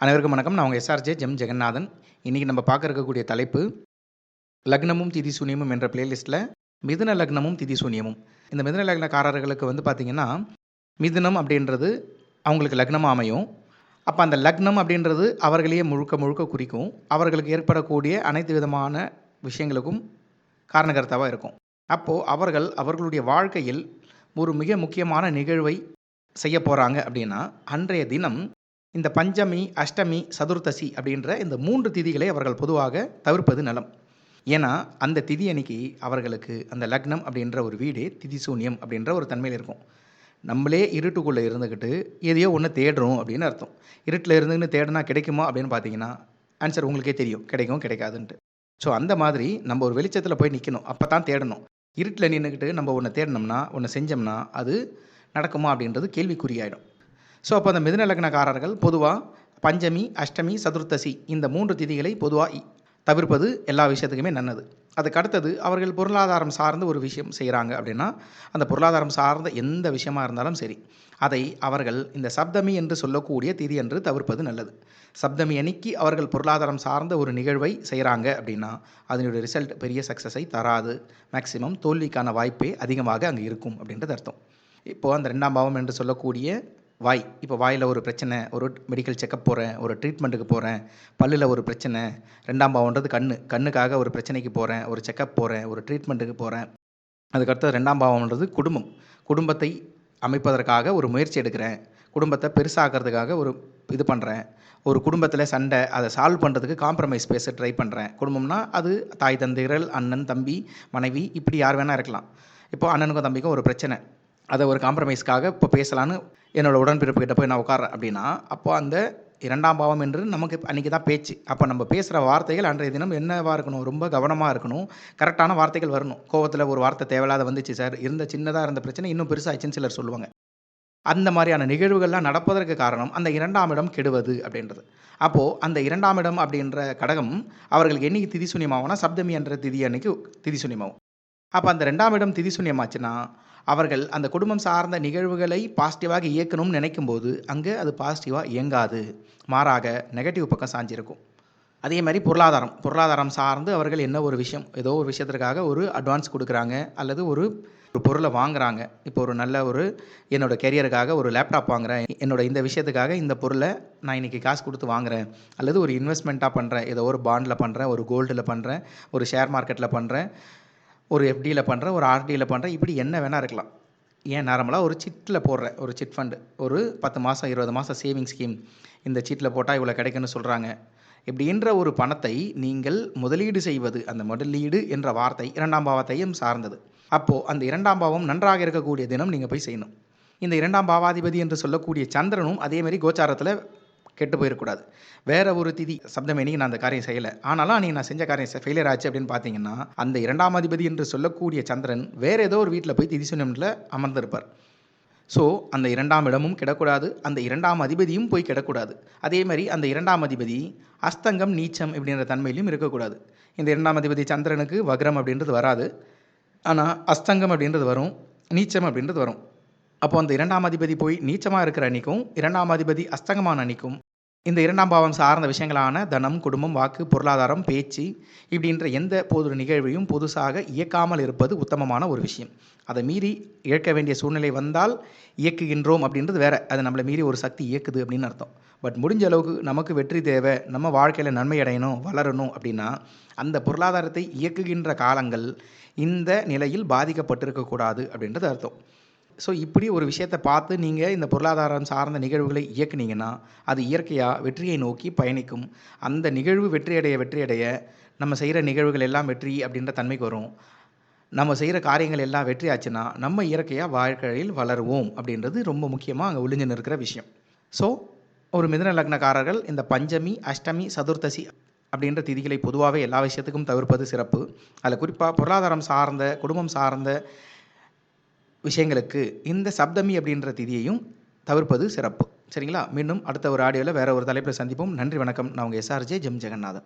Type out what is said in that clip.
அனைவருக்கும் வணக்கம். நான் உங்கள் எஸ்ஆர்ஜே ஜெம் ஜெகநாதன். இன்றைக்கி நம்ம பார்க்க இருக்கக்கூடிய தலைப்பு லக்னமும் திதி சூன்யமும் என்ற பிளேலிஸ்ட்டில் மிதுன லக்னமும் திதி சூன்யமும். இந்த மிதுன லக்னக்காரர்களுக்கு வந்து பார்த்திங்கன்னா மிதுனம் அப்படின்றது அவங்களுக்கு லக்னமாக அமையும். அப்போ அந்த லக்னம் அப்படின்றது அவர்களையே முழுக்க முழுக்க குறிக்கும். அவர்களுக்கு ஏற்படக்கூடிய அனைத்து விதமான விஷயங்களுக்கும் காரணகர்த்தாவாக இருக்கும். அப்போது அவர்கள் அவர்களுடைய வாழ்க்கையில் ஒரு மிக முக்கியமான நிகழ்வை செய்ய போகிறாங்க அப்படின்னா அன்றைய தினம் இந்த பஞ்சமி அஷ்டமி சதுர்த்தசி அப்படின்ற இந்த மூன்று திதிகளை அவர்கள் பொதுவாக தவிர்ப்பது நலம். ஏன்னா அந்த திதி அன்னைக்கு அவர்களுக்கு அந்த லக்னம் அப்படின்ற ஒரு வீடு திதி சூன்யம் அப்படின்ற ஒரு தன்மையில் இருக்கும். நம்மளே இருட்டுக்குள்ளே இருந்துக்கிட்டு எதையோ ஒன்று தேடுறோம் அப்படின்னு அர்த்தம். இருட்டில் இருந்துன்னு தேடினா கிடைக்குமா அப்படின்னு பார்த்தீங்கன்னா ஆன்சர் உங்களுக்கே தெரியும். கிடைக்கும் கிடைக்காதுன்ட்டு. ஸோ அந்த மாதிரி நம்ம ஒரு வெளிச்சத்தில் போய் நிற்கணும் அப்போ தான் தேடணும். இருட்டில் நின்றுக்கிட்டு நம்ம ஒன்று தேடினோம்னா ஒன்று செஞ்சோம்னா அது நடக்குமா அப்படின்றது கேள்விக்குறியாயிடும். ஸோ அப்போ அந்த மிதுன லக்னக்காரர்கள் பொதுவாக பஞ்சமி அஷ்டமி சதுர்த்தசி இந்த மூன்று திதிகளை பொதுவாக தவிர்ப்பது எல்லா விஷயத்துக்குமே நல்லது அதுக்கு அடுத்தது அவர்கள் பொருளாதாரம் சார்ந்த ஒரு விஷயம் செய்கிறாங்க அப்படின்னா அந்த பொருளாதாரம் சார்ந்த எந்த விஷயமா இருந்தாலும் சரி அதை அவர்கள் இந்த சப்தமி என்று சொல்லக்கூடிய திதி என்று தவிர்ப்பது நல்லது. சப்தமி அன்னைக்கு அவர்கள் பொருளாதாரம் சார்ந்த ஒரு நிகழ்வை செய்கிறாங்க அப்படின்னா அதனுடைய ரிசல்ட் பெரிய சக்ஸஸை தராது. மேக்சிமம் தோல்விக்கான வாய்ப்பே அதிகமாக அங்கே இருக்கும் அப்படின்றது அர்த்தம். இப்போது அந்த ரெண்டாம் பாவம் என்று சொல்லக்கூடிய வாய். இப்போ வாயில் ஒரு பிரச்சனை ஒரு மெடிக்கல் செக்கப் போகிறேன் ஒரு ட்ரீட்மெண்ட்டுக்கு போகிறேன் பல்லில் ஒரு பிரச்சனை ரெண்டாம் பாவன்றது கண் கண்ணுக்காக ஒரு பிரச்சனைக்கு போகிறேன் ஒரு செக்கப் போகிறேன் ஒரு ட்ரீட்மெண்ட்டுக்கு போகிறேன் அதுக்கடுத்தது ரெண்டாம் பாவம்ன்றது குடும்பம். குடும்பத்தை அமைப்பதற்காக ஒரு முயற்சி எடுக்கிறேன். குடும்பத்தை பெருசாகிறதுக்காக ஒரு இது பண்ணுறேன் ஒரு குடும்பத்தில் சண்டை அதை சால்வ் பண்ணுறதுக்கு காம்ப்ரமைஸ் பேச ட்ரை பண்ணுறேன் குடும்பம்னா அது தாய் தந்தைகள் அண்ணன் தம்பி மனைவி இப்படி யார் வேணால் இருக்கலாம். இப்போ அண்ணனுக்கும் தம்பிக்கும் ஒரு பிரச்சனை. அதை ஒரு காம்ப்ரமைஸ்க்காக இப்போ பேசலான்னு என்னோடய உடன்பிறப்புக்கிட்ட போய் நான் உட்காரேன் அப்படின்னா அப்போ அந்த இரண்டாம் பாவம் என்று நமக்கு அன்றைக்கி தான் பேச்சு. அப்போ நம்ம பேசுகிற வார்த்தைகள் அன்றைய தினம் என்னவாக இருக்கணும்? ரொம்ப கவனமாக இருக்கணும். கரெக்டான வார்த்தைகள் வரணும். கோவத்தில் ஒரு வார்த்தை தேவையில்லாத வந்துச்சு சார். இருந்த சின்னதாக இருந்த பிரச்சனை இன்னும் பெருசாகிடுச்சுன்னு சிலர் சொல்லுவாங்க. அந்த மாதிரியான நிகழ்வுகள்லாம் நடப்பதற்கு காரணம் அந்த இரண்டாம் இடம் கெடுவது அப்படின்றது. அப்போது அந்த இரண்டாம் இடம் அப்படின்ற கடகம் அவர்களுக்கு என்னைக்கு திதி சூன்யமாகும்னா சப்தமி என்ற திதி அன்னைக்கு திதி சூன்யமாகும். அப்போ அந்த ரெண்டாம் இடம் திதி சூன்யமாச்சுன்னா அவர்கள் அந்த குடும்பம் சார்ந்த நிகழ்வுகளை பாசிட்டிவாக இயக்கணும்னு நினைக்கும் போது அங்கே அது பாசிட்டிவாக இயங்காது. மாறாக நெகட்டிவ் பக்கம் சாஞ்சிருக்கும். அதே மாதிரி பொருளாதாரம். பொருளாதாரம் சார்ந்து அவர்கள் என்ன ஒரு விஷயம்? ஏதோ ஒரு விஷயத்திற்காக ஒரு அட்வான்ஸ் கொடுக்குறாங்க அல்லது ஒரு ஒரு பொருளை வாங்குறாங்க. இப்போ ஒரு நல்ல ஒரு என்னோடய கெரியருக்காக ஒரு லேப்டாப் வாங்குகிறேன் என்னோட இந்த விஷயத்துக்காக இந்த பொருளை நான் இன்றைக்கி காசு கொடுத்து வாங்குகிறேன் அல்லது ஒரு இன்வெஸ்ட்மெண்ட்டாக பண்ணுறேன் ஏதோ ஒரு பாண்டில் பண்ணுறேன் ஒரு கோல்டில் பண்ணுறேன் ஒரு ஷேர் மார்க்கெட்டில் பண்ணுறேன் ஒரு எஃப்டியில் பண்ணுற ஒரு ஆர்டியில் பண்ணுற இப்படி என்ன வேணால் இருக்கலாம். ஏன் நார்மலாக ஒரு சிட்டில் போடுற ஒரு சிட் ஃபண்டு ஒரு பத்து மாதம் இருபது மாதம் சேவிங் ஸ்கீம் இந்த சீட்டில் போட்டால் இவ்வளோ கிடைக்குன்னு சொல்கிறாங்க இப்படின்ற ஒரு பணத்தை நீங்கள் முதலீடு செய்வது அந்த முதலீடு என்ற வார்த்தை இரண்டாம் பாவத்தையும் சார்ந்தது. அப்போது அந்த இரண்டாம் பாவம் நன்றாக இருக்கக்கூடிய தினம் நீங்கள் போய் செய்யணும். இந்த இரண்டாம் பாவாதிபதி என்று சொல்லக்கூடிய சந்திரனும் அதேமாதிரி கோச்சாரத்தில் கெட்டு போயிடக்கூடாது வேற ஒரு திதி சப்தம் என்னைக்கு நான் அந்த காரியம் செய்யலை. ஆனாலும் அன்றைக்கி நான் செஞ்ச காரியம் ஃபெயிலியர் ஆச்சு அப்படின்னு பார்த்தீங்கன்னா அந்த இரண்டாம் அதிபதி என்று சொல்லக்கூடிய சந்திரன் வேறு ஏதோ ஒரு வீட்டில் போய் திதி சொன்னமில் அமர்ந்திருப்பார். ஸோ அந்த இரண்டாம் இடமும் கிடக்கூடாது அந்த இரண்டாம் அதிபதியும் போய் கிடக்கூடாது. அதே மாதிரி அந்த இரண்டாம் அதிபதி அஸ்தங்கம் நீச்சம் அப்படின்ற தன்மையிலும் இருக்கக்கூடாது. இந்த இரண்டாம் அதிபதி சந்திரனுக்கு வக்ரம் அப்படின்றது வராது. ஆனால் அஸ்தங்கம் அப்படின்றது வரும் நீச்சம் அப்படின்றது வரும். அப்போ அந்த இரண்டாம் அதிபதி போய் நீச்சமாக இருக்கிற அன்னைக்கும் இரண்டாம் அதிபதி அஸ்தங்கமான அன்னைக்கும் இந்த இரண்டாம் பாவம் சார்ந்த விஷயங்களான தனம் குடும்பம் வாக்கு பொருளாதாரம் பேச்சு இப்படின்ற எந்த பொது நிகழ்வையும் புதுசாக இயக்காமல் இருப்பது உத்தமமான ஒரு விஷயம். அதை மீறி இயக்க வேண்டிய சூழ்நிலை வந்தால் இயக்குகின்றோம் அப்படின்றது வேற. அது நம்மளை மீறி ஒரு சக்தி இயக்குது அப்படின்னு அர்த்தம். பட் முடிஞ்ச அளவுக்கு நமக்கு வெற்றி தேவை நம்ம வாழ்க்கையில் நன்மை அடையணும் வளரணும் அப்படின்னா அந்த பொருளாதாரத்தை இயக்குகின்ற காலங்கள் இந்த நிலையில் பாதிக்கப்பட்டிருக்கக்கூடாது அப்படின்றது அர்த்தம். ஸோ இப்படி ஒரு விஷயத்தை பார்த்து நீங்கள் இந்த பொருளாதாரம் சார்ந்த நிகழ்வுகளை இயக்குனீங்கன்னா அது இயற்கையாக வெற்றியை நோக்கி பயணிக்கும். அந்த நிகழ்வு வெற்றியடைய வெற்றியடைய நம்ம செய்கிற நிகழ்வுகள் எல்லாம் வெற்றி அப்படின்ற தன்மைக்கு வரும். நம்ம செய்கிற காரியங்கள் எல்லாம் வெற்றி ஆச்சுன்னா நம்ம இயற்கையாக வாழ்க்கையில் வளருவோம் அப்படின்றது ரொம்ப முக்கியமாக அங்கே ஒளிஞ்சு இருக்கிற விஷயம். ஸோ ஒரு மிதன லக்னக்காரர்கள் இந்த பஞ்சமி அஷ்டமி சதுர்த்தசி அப்படின்ற திதிகளை பொதுவாகவே எல்லா விஷயத்துக்கும் தவிர்ப்பது சிறப்பு. அதில் குறிப்பாக பொருளாதாரம் சார்ந்த குடும்பம் சார்ந்த விஷயங்களுக்கு இந்த சப்தமி அப்படின்ற திதியையும் தவிர்ப்பது சிறப்பு. சரிங்களா? மீண்டும் அடுத்த ஒரு ஆடியோவில் வேறு ஒரு தலைப்பில் சந்திப்போம். நன்றி வணக்கம். நான் உங்கள் எஸ்ஆர்ஜே ஜெம் ஜெகநாதன்.